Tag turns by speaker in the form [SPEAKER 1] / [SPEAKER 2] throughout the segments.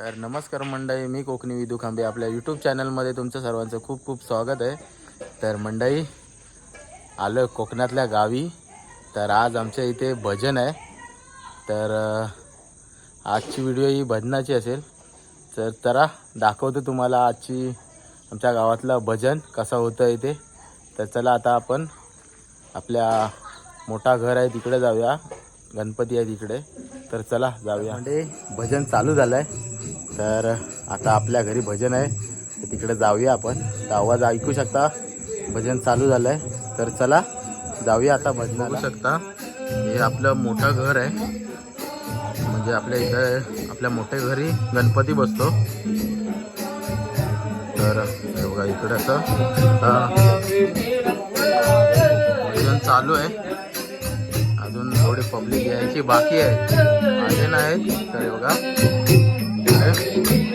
[SPEAKER 1] तर नमस्कार मंडळी मी कोकणी विदू खांबे. आपल्या यूट्यूब चॅनलमध्ये तुमचं सर्वांचं खूप खूप स्वागत आहे. तर मंडळी आलो कोकणातल्या गावी. तर आज आमच्या इथे भजन आहे. तर आजची व्हिडिओ ही भजनाची असेल. तर चला दाखवतो तुम्हाला आजची आमच्या गावातलं भजन कसं होतं इथे तर चला आता आपण आपल्या मोठा घर आहे तिकडे जाऊया. गणपती आहे तिकडे. तर चला जाऊया. म्हणजे भजन चालू झालं आहे तर आता आपल्या घरी भजन आहे. तर तिकडे जाऊया आपण. तर आवाज ऐकू शकता? भजन चालू झालं आहे तर चला जाऊया आता भजन बघू शकता. हे आपलं मोठं घर आहे. म्हणजे आपल्या इथं आपल्या मोठ्या घरी गणपती बसतो. तर बघा इकडे असं. भजन चालू आहे. अजून थोडी पब्लिक यायची बाकी आहे. आले नाही. तर बघा. इकडे.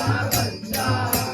[SPEAKER 2] I Baba Jai.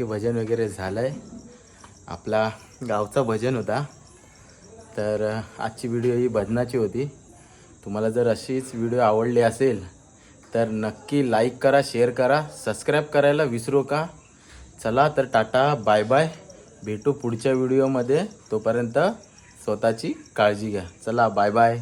[SPEAKER 2] की
[SPEAKER 1] भजन वगैरे झालं आहे आपला गावचा भजन होता. तर आजची व्हिडिओ ही भजनाची होती. तुम्हाला जर अशीच व्हिडिओ आवडली असेल तर नक्की लाईक करा शेअर करा सबस्क्राईब करायला विसरू का? चला तर टाटा बाय बाय भेटू पुढच्या व्हिडिओमध्ये तोपर्यंत स्वतःची काळजी घ्या. चला बाय बाय